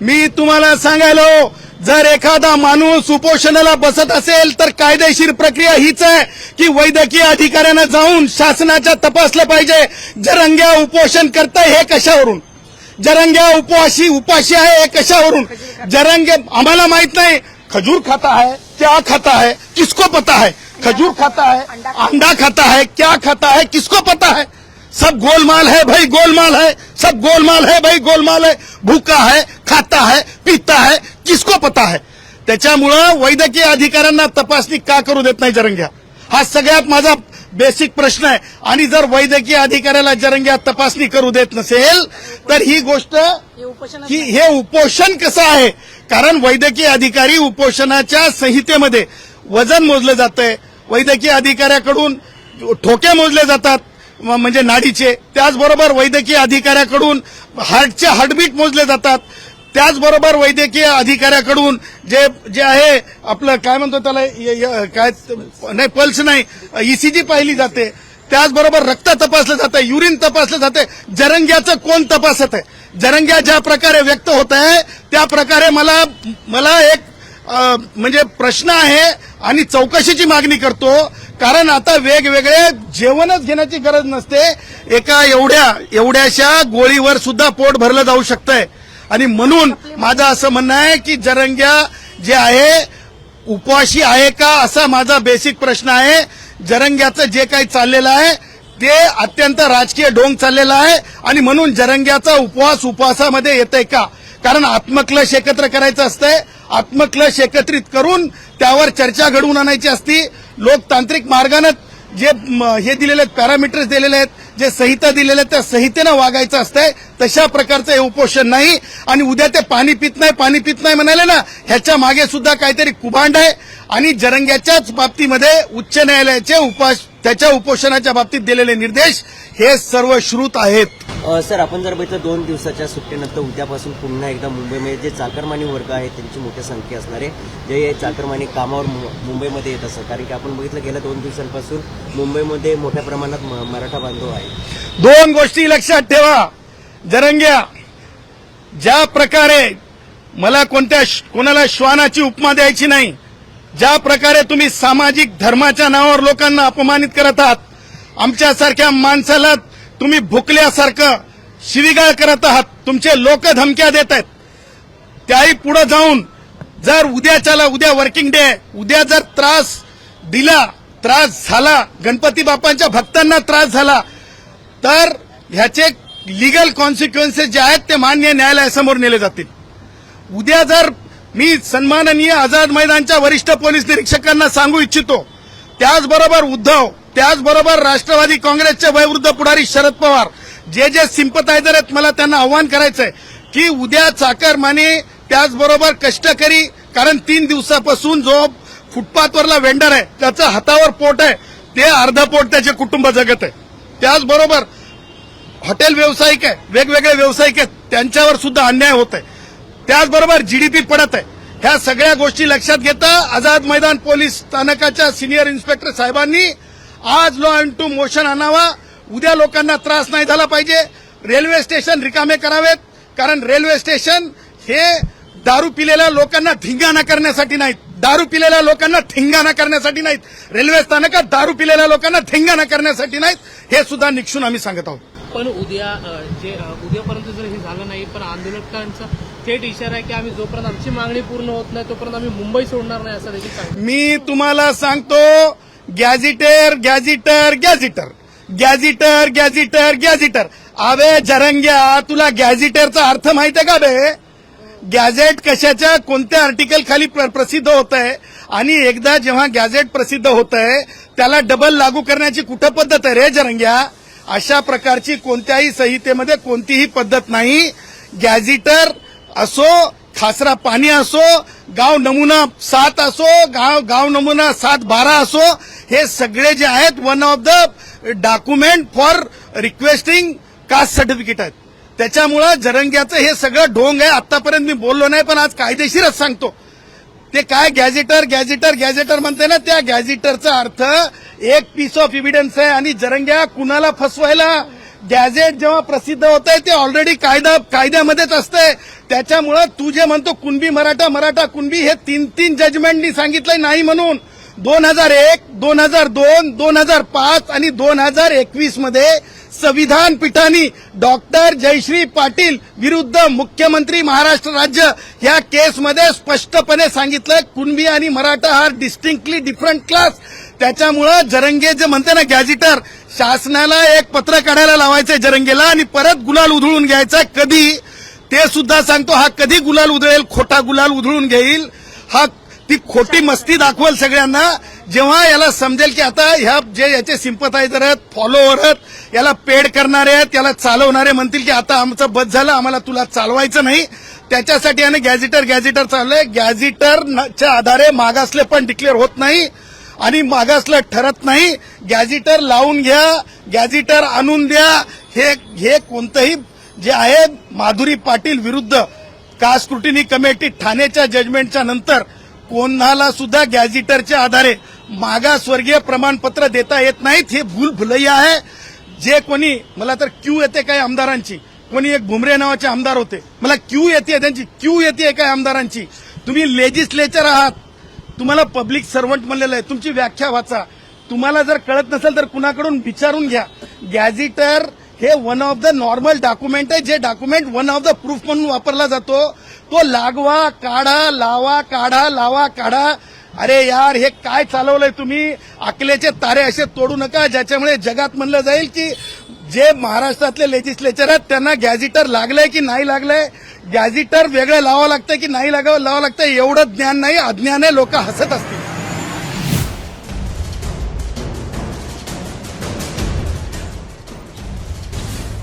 मी तुम्हाला सांगायलो, जर एखादा माणूस उपोषणाला बसत असेल, तर कायदेशीर प्रक्रिया हीच आहे की वैद्यकीय अधिकाऱ्यांना जाऊन शासनाच्या तपासलं पाहिजे. जरंग्या उपोषण करताय हे कशावरून? जरंग्या उपवाशी उपाशी आहे हे कशावरून? जरंगे आम्हाला माहित नाही. खजूर खाता है क्या खाता है किसको पता है? खजूर खाता है, अंडा खाता है, क्या खाता है, किसको पता है? सब गोलमाल है भाई, गोलमाल है, सब गोलमाल है भाई, गोलमाल है, भूखा है खाता है पीता है किसको पता है? त्याच्यामुळं वैद्यकीय अधिकाऱ्यांना तपासणी का करू देत नाही जरंग्या? हा सगळ्यात माझा बेसिक प्रश्न आहे. आणि जर वैद्यकीय अधिकाऱ्याला जरंग्या तपासणी करू देत नसेल तर ही गोष्ट की हे उपोषण कसं आहे? कारण वैद्यकीय अधिकारी उपोषणाच्या संहितेमध्ये वजन मोजलं जातंय. वैद्यकीय अधिकाऱ्याकडून ठोके मोजले जातात म्हणजे नाडीचे. त्याचबरोबर वैद्यकीय अधिकाऱ्याकडून हार्टचे हार्टबीट मोजले जातात. त्याचबरोबर वैद्यकीय अधिकाऱ्याकडून जे जे आहे आपलं काय म्हणतो त्याला काय नाही पल्स नाही ईसीजी पाहिली जाते. त्याचबरोबर रक्त तपासलं जातं युरिन तपासलं जाते जरंग्याचं कोण तपासत आहे? जरंग्या ज्या प्रकारे व्यक्त होत आहे त्या प्रकारे मला मला एक म्हणजे प्रश्न आहे आणि चौकशीची मागणी करतो. कारण आता वेगवेगळे जेवणच घेण्याची गरज नसते. एका एवढ्या एवढ्याशा गोळीवर सुद्धा पोट भरलं जाऊ शकतंय. आणि म्हणून माझं असं म्हणणं आहे की जरंग्या जे आहे उपवाशी आहे का असा माझा बेसिक प्रश्न आहे. जरंग्याचं जे काही चाललेलं आहे ते अत्यंत राजकीय ढोंग चाललेला आहे आणि म्हणून जरंग्याचा उपवास उपवासामध्ये येतंय का? कारण आत्मक्लश एकत्र करायचं असतंय. आत्मक्लश एकत्रित करून त्यावर चर्चा घडवून आणायची असती. लोकतांत्रिक मार्गानं जे हे दिलेले आहेत पॅरामीटर्स दिलेले आहेत जे संहिता दिलेल्या त्या संहितेनं वागायचं असतंय. तशा प्रकारचं हे उपोषण नाही. आणि उद्या ते पाणी पित नाही पाणी पित नाही म्हणाले ना ह्याच्या मागे सुद्धा काहीतरी कुभांड आहे. आणि जरंग्याच्याच बाबतीमध्ये उच्च न्यायालयाचे उपास त्याच्या उपोषणाच्या बाबतीत दिलेले निर्देश हे सर्व श्रुत आहेत. सर आपण जर बघितलं दोन दिवसाच्या सुट्टीनंतर उद्यापासून पुन्हा एकदा मुंबईमध्ये जे चाकरमानी वर्ग आहे त्यांची मोठी संख्या असणार आहे. जे चाकरमानी कामावर मुंबईमध्ये येत असतात कारण की आपण बघितलं गेल्या दोन दिवसांपासून मुंबईमध्ये मोठ्या प्रमाणात म- मराठा बांधव आहे दोन गोष्टी लक्षात ठेवा. जरंग्या ज्या प्रकारे मला कोणत्या कोणाला श्वानाची उपमा द्यायची नाही ज्या प्रकारे तुम्ही सामाजिक धर्माच्या नावावर लोकांना अपमानित करत आहात आमच्यासारख्या माणसाला तुम्ही भुकल्यासारखं शिवीगाळ करत आहात. तुमचे लोक धमक्या देत आहेत. त्याही पुढे जाऊन जर उद्याच्याला उद्या वर्किंग डे उद्या जर त्रास दिला त्रास झाला गणपती बाप्पांच्या भक्तांना त्रास झाला तर ह्याचे लिगल कॉन्सिक्वेन्सेस जे आहेत ते मान्य न्यायालयासमोर नेले जातील. उद्या जर मी सन्माननीय आझाद मैदानच्या वरिष्ठ पोलीस निरीक्षकांना सांगू इच्छितो त्याचबरोबर उद्धव त्याचबरोबर राष्ट्रवादी काँग्रेसचे वयवृद्ध पुढारी शरद पवार. जे जे सिंपतायझर आहेत मला त्यांना आव्हान करायचंय की उद्या चाकरमाने त्याचबरोबर कष्टकरी कारण तीन दिवसापासून जो फुटपाथवरला वेंडर आहे त्याचं हातावर पोट आहे ते अर्ध पोट त्याचे कुटुंब जगत आहे. त्याचबरोबर हॉटेल व्यावसायिक आहे वेगवेगळे व्यावसायिक आहेत त्यांच्यावर सुद्धा अन्याय होत आहे. त्याचबरोबर जीडीपी पडत आहे. ह्या सगळ्या गोष्टी लक्षात घेता आझाद मैदान पोलीस स्थानकाच्या सिनियर इन्स्पेक्टर साहेबांनी आज लॉ अँड टू मोशन आणावा. उद्या लोकांना त्रास नाही झाला पाहिजे. रेल्वे स्टेशन रिकामे करावेत. कारण रेल्वे स्टेशन हे दारू पिलेल्या लोकांना धिंगाणा करण्यासाठी नाहीत. दारू पिलेल्या लोकांना धिंगाणा करण्यासाठी नाहीत. रेल्वे स्थानकात दारू पिलेल्या लोकांना धिंगाणा करण्यासाठी नाहीत. हे सुद्धा निक्षून आम्ही सांगत आहोत. पण उद्या जे उद्यापर्यंत जर हे झालं नाही पण आंदोलकांचा थेट इशारा आहे की आम्ही जोपर्यंत आमची मागणी पूर्ण होत नाही तोपर्यंत आम्ही मुंबई सोडणार नाही असं देखील मी तुम्हाला सांगतो गॅझिटर गॅझिटर गॅझिटर गॅझिटर गॅझिटर गॅझिटर अबे जरंग्या तुला गॅझिटरचा अर्थ माहीत आहे का बे? गॅझेट कशाच्या कोणत्या आर्टिकल खाली प्र- प्रसिद्ध होत आहे आणि एकदा जेव्हा गॅझेट प्रसिद्ध होत आहे त्याला डबल लागू करण्याची कुठं पद्धत आहे रे जरंग्या? अशा प्रकारची कोणत्याही संहितेमध्ये कोणतीही पद्धत नाही. गॅझिटर असो खासरा पाणी असो गाव नमुना सात असो गाव गाव नमुना सात बारा असो हे सगळे जे आहेत one of the document for requesting caste certificate आहेत. त्याच्यामुळं जरंग्याचं हे सगळं ढोंग आहे. आतापर्यंत मी बोललो नाही पण आज कायदेशीरच सांगतो. ते काय गॅझेटर गॅझेटर गॅझेटर म्हणते ना त्या गॅझेटरचा अर्थ एक पीस ऑफ इव्हिडन्स आहे आणि जरंग्या कुणाला फसवायला गॅझेट जेव्हा प्रसिद्ध होत आहे ते ऑलरेडी कायदा कायद्यामध्येच असतंय. त्याच्यामुळं तू जे म्हणतो कुणबी मराठा मराठा कुणबी हे तीन तीन जजमेंटनी सांगितलंय नाही म्हणून. दोन हजार एक दोन हजार दोन दोन हजार पाच आणि दोन हजार एकवीसमध्ये संविधान पीठाने डॉक्टर जयश्री पाटील विरुद्ध मुख्यमंत्री महाराष्ट्र राज्य या केसमध्ये स्पष्टपणे सांगितलं कुणबी आणि मराठा हा डिस्टिंक्टली डिफरंट क्लास त्याच्यामुळं जरंगे जे म्हणते ना गॅझिटर शासनाला एक पत्र काढायला लावायचंय जरंगेला आणि परत गुलाल उधळून घ्यायचा कधी? ते सुद्धा सांगतो हा कधी गुलाल उधळेल? खोटा गुलाल उधळून घेईल. हा ती खोटी मस्ती दाखवेल सगळ्यांना. जेव्हा याला समजेल की आता ह्या जे याचे सिंपथायझर आहेत फॉलोअर आहेत याला पेड करणारे आहेत याला चालवणारे म्हणतील की आता आमचं बस झालं आम्हाला तुला चालवायचं नाही. त्याच्यासाठी याने गॅझिटर गॅझिटर चाललंय. गॅझेटरच्या आधारे मागासले पण डिक्लेअर होत नाही. आणि मागासला ठरत नाही गॅझिटर लावून घ्या गॅझिटर आणून द्या. हे हे कोणतंही जे आहे माधुरी पाटील विरुद्ध कास्ट स्क्रुटिनी कमिटी ठाण्याच्या जजमेंटच्या नंतर कोणाला सुद्धा गॅझिटरच्या आधारे मागासवर्गीय प्रमाणपत्र देता येत नाहीत हे भूल भुलैया आहे. जे कोणी मला तर क्यू येते काय आमदारांची? कोणी एक भुमरे नावाचे आमदार होते. मला क्यू येते त्यांची क्यू येते काय आमदारांची? तुम्ही लेजिस्लेचर आहात. तुम्हाला पब्लिक सर्वंट म्हणलेलं आहे. तुमची व्याख्या वाचा. तुम्हाला जर कळत नसेल तर कुणाकडून विचारून घ्या. गॅझिटर हे one of the normal document आहे. जे document one of the proof म्हणून वापरला जातो. तो लागवा काढा लावा काढा लावा काढा. अरे यार हे काय चालवलंय तुम्ही? आकल्याचे तारे असे तोडू नका ज्याच्यामुळे जगात म्हणलं जाईल की जे महाराष्ट्रातले लेजिस्लेचर आहेत त्यांना गॅझिटर लागलंय की नाही लागलंय? गॅझिटर वेगळं लावावं लागतं की नाही लागावं लावावं लागतं एवढं ज्ञान नाही अज्ञान आहे लोक हसत असतील.